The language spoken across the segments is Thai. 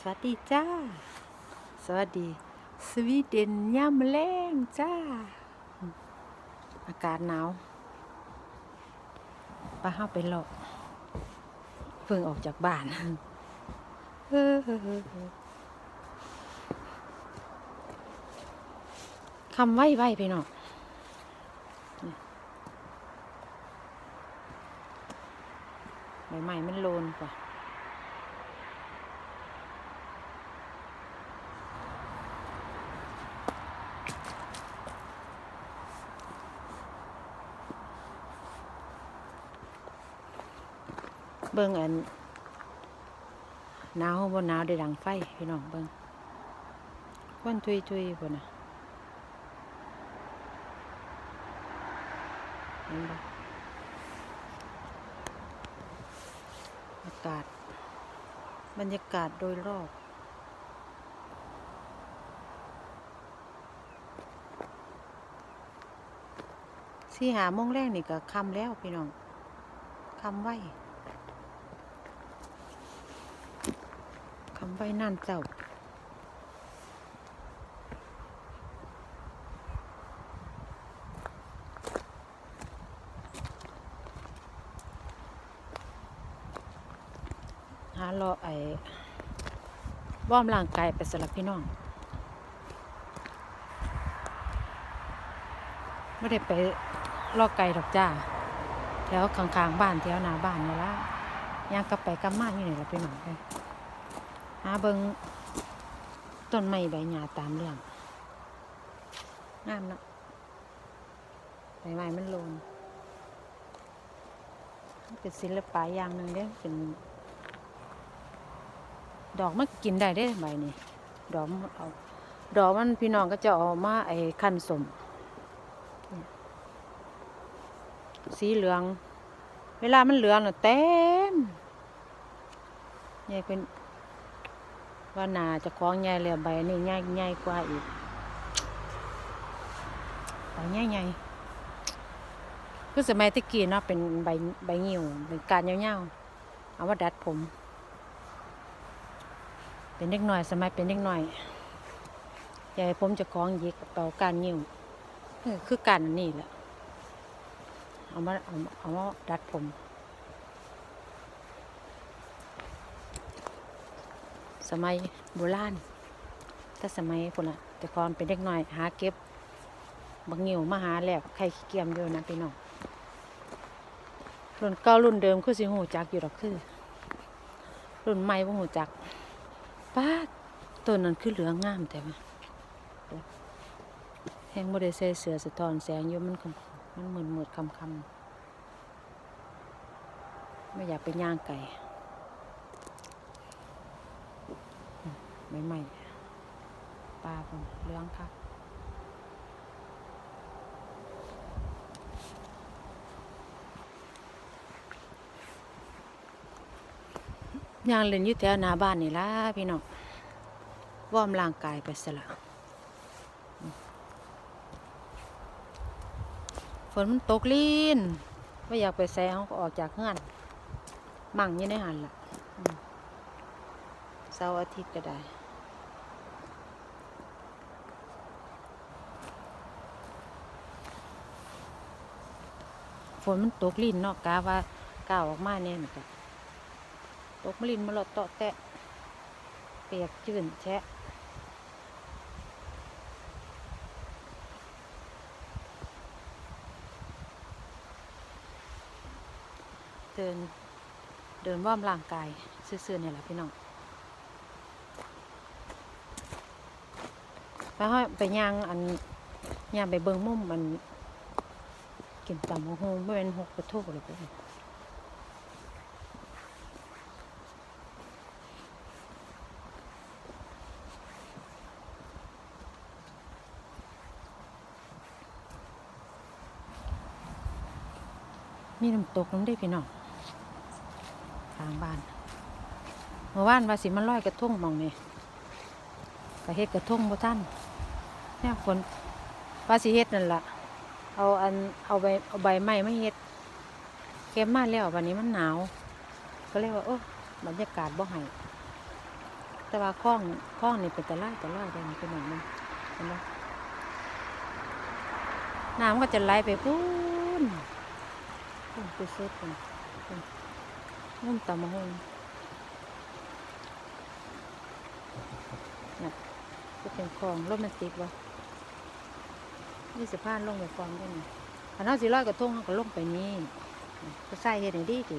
สวัสดีจ้า สวัสดี สวีเดนย่ำแรงจ้า อากาศหนาวป้าเข้าไปหลอกเพิ่งออกจากบ้านเออคำไว้ไว้พี่น้องใบไม้มันโลนกว่า เบิ่งอันหนาวบ่หนาวได้ดังไฟพี่น้องเบิ่งควันทุยทุยๆพุ่นน่ะเห็นบ่อากาศ บรรยากาศโดยรอบสี่หาโมงแรกนี่ก็คำแล้วพี่น้องคำไว้ คำ ไว้นั่นเจ้าหารอไอ้ว่อมร่างกายไปสลับพี่น้องไม่ได้ไปลอกไก่ดอกจ้าแถวข้างๆบ้านแถวหน้าบ้านนี่ละย่างกลับไปกลับมาอยู่นี่ละพี่น้องเลยหาเบิงต้นไม้ใบหญ้าตามเรื่องงามเนาะใบไม้มันโลนเป็นศิลปะอย่างหนึ่งเด้เป็น ดอกมันกินได้เด้ใบนี้ดอกมันเอาดอกมันพี่น้องก็จะเอามาไอ้ขั้นสมสีเหลือง เวลามันเหลืองนะเต็มใหญ่เป็น ว่านาจะคล้องใหญ่เลยใบนี่ใหญ่ใหญ่กว่าอีกใบใหญ่ใหญ่คือสมัยตะกี้เนาะเป็นใบใบงิ้วเป็นการยาๆเอามาดัดผม เป็นเด็กหน่อย สมัยเป็นเด็กหน่อยใหญ่ผมจะคล้องยิกเป๋าการงิ้วเออคือการนนี่แหละเอามาเอามาเอามาดัดผม สมัยโบราณถ้าสมัยคนละแต่ก่อนเป็นเด็กน้อย หาเก็บบางงิวมาหาแหลกไข่ขี้เกียมอยู่นะพี่น้องรุ่นเก่ารุ่นเดิมคือสิหูจักอยู่ดอกคือ รุ่นใหม่บ่หูจักป้าต้นนั้นคือเหลืองงามแต่ว่าแห้งบ่ได้ใส่เสือสะท้อนแสงอยู่มันคำมันหมืดมืดคำคำไม่อยากไปย่างไก่ อืมใบไม้ปลาผมเหลืองครับยางเล่นอยู่แถวหน้าบ้านนี่ล่ะพี่น้องวอร์มร่างกายไปสละฝนมันตกลีนไม่อยากไปแซงก็ออกจากเฮือน มั่งยี่ในหันละเสาร์อาทิตย์ก็ได้ นมันตกลีนเนาะกาว่าก้าวออกมาเนี่ยมันก็ตกมลินมาหลดเตาะแตะเปียกจืนแชะเดินเดินว่อมร่างกายซื่อๆเนี่ยแหละพี่น้องไปห้อยไปย่างอันย่างไปเบิงมุมมัน กินตำหงไม่เป็นหกกระโทกเลยพี่น้องมีน้ำตกน้ำได้พี่น้องทางบ้านเมื่อวานว่าสิมันลอยกระทงมองนี่กระเฮ็ดกระทงบ่ท่านเนี่ยฝนว่าสิเฮ็ดนั่นล่ะ เอาอันเอาใบเอาใบไม้มาเฮ็ดเก็บมาแล้ววันนี้มันหนาว ก็เลยว่าเออบรรยากาศบ่ให้แต่ว่าคล้องคล้องนี่เป็นตะไลตะไลได้มันเป็นหนังมันเห็นไหมน้ำก็จะไหลไปพูนพูนไปเซฟกันมุ่มตามะฮงน่ะก็เป็นคลองโรแมนติกวะ นี่สะพานลงไปคลองได้ไหมอันนั้นสิลอยกระทงเขาก็ลงไปนี่ก็ใส่เห็ดให้ดีดี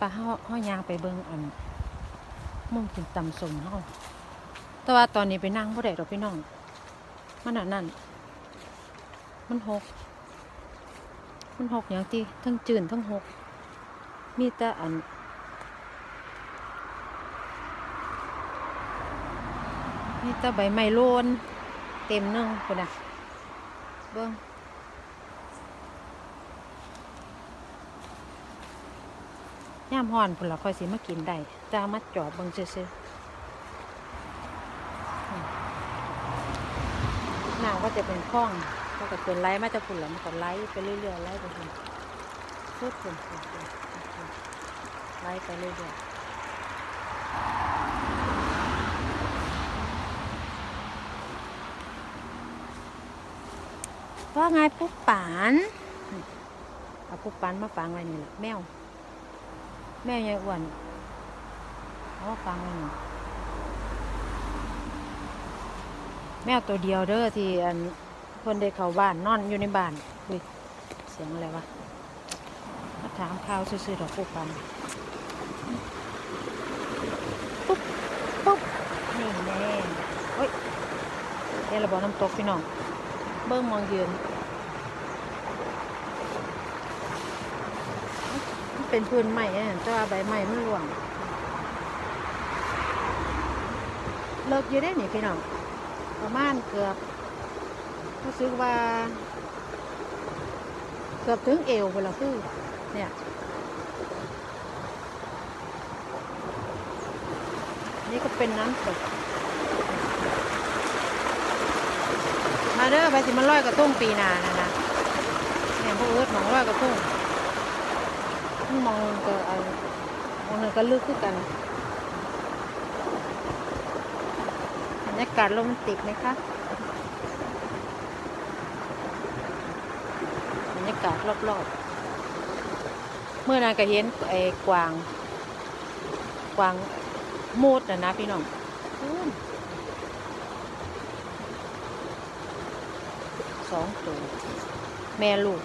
ปลาเฮาเฮายางไปเบิ่งอันมุ่งกินตำสมเฮาแต่ว่าตอนนี้ไปนั่งบ่ได้ดอกพี่น้องมันอันนั่นมันหก มันหกอย่างที่ทั้งจืนทั้งหก มีแต่อัน มีแต่ใบไม้โลน เต็มนึงคนน่ะเบิ้งย่ามห่อนพุ่นละค่อยสิมากินได้แต่เอามาจอบเบิ่งซื่อๆอืมน้ำก็จะเป็นคลองก็จะเป็นไหลมาจากพุ่นละมันก็ไหลไปเรื่อยๆไหลไปพุ่นสุดพุ่นพุ่นพุ่นพุ่นไหลไปเรื่อยๆ ว่าไงปุ๊บปานเอาปุ๊บปานมาฟังไว้นี่แหละแมว แมวยายอ้วนเอามาฟังไว้นี่แมวตัวเดียวเด้อที่อันคนได้เข้าบ้านนอนอยู่ในบ้านอุ้ยเสียงอะไรวะมาถามข่าวซื่อๆดอกปุ๊บปานปุ๊บปุ๊บนี่แน่โอ้ยเดี๋ยวเราบอกน้ำตกพี่น้อง เบิ้งมองยืนมันเป็นพื้นใหม่เนี่ยแต่ว่าใบใหม่มันร่วงเลิกอยู่ได้หนี่พี่น้องประมาณเกือบรู้สึกว่า เกือบถึงเอวไปแล้วคือเนี่ยนี่ก็เป็นน้ำตก มาเด้อไปสิมันลอยกระทุ่งปีนานะนะเนี่ยพวกเอิร์ดมองลอยกระทุ่งมันมองก็อันมองนั่นก็ลึกขึ้นกันบรรยากาศโรแมนติกไหมคะบรรยากาศรอบๆ เมื่อนั้นก็เห็นไอ้กวาง กวางมูดนะนะพี่น้อง สองตัวแม่ลูก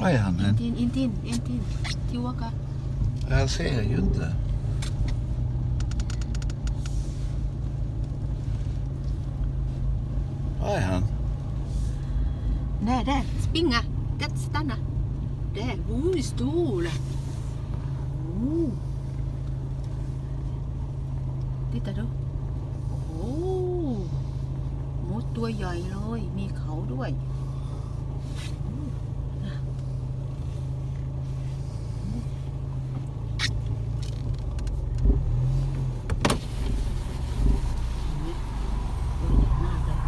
Vad är han? En- Intin, intin, intin. Tiwaka. Jag ser ju inte. Vad är han? Nej, där. Springa. Det, stanna. Där. Oj, stor. Oh. Titta då. โอ้มดตัวใหญ่เลย มีเขาด้วยน่ะตัวใหญ่มากเลย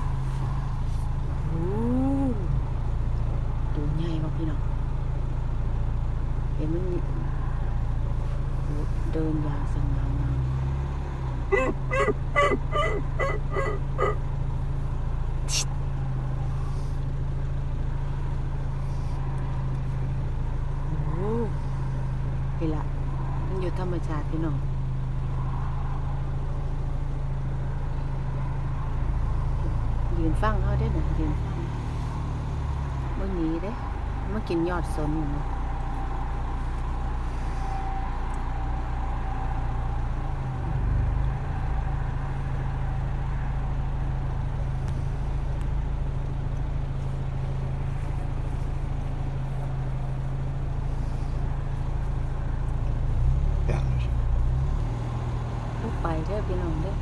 โอ้ตัวใหญ่มากพี่น้องเห็นมันโอ้เดินอย่างสง่างามโอ้ นี่ละมันอยู่ธรรมชาติพี่น้องยืนฟังเขาได้หน่ะยืนฟังบ่หนีเด้มากินยอดสนอยู่นะ อพี่น้องเด้อ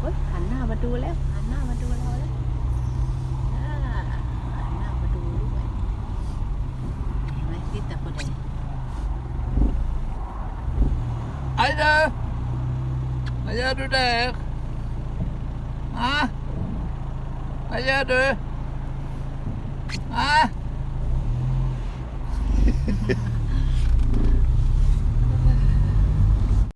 เฮ้ยหันหน้ามาดูแล้วหันหน้ามาดูเราแล้วอ่าหันหน้ามาดูด้วยเห็นไหมติดแต่คนใด Hej du! Vad gör du där? Ha? Vad gör du? Ha?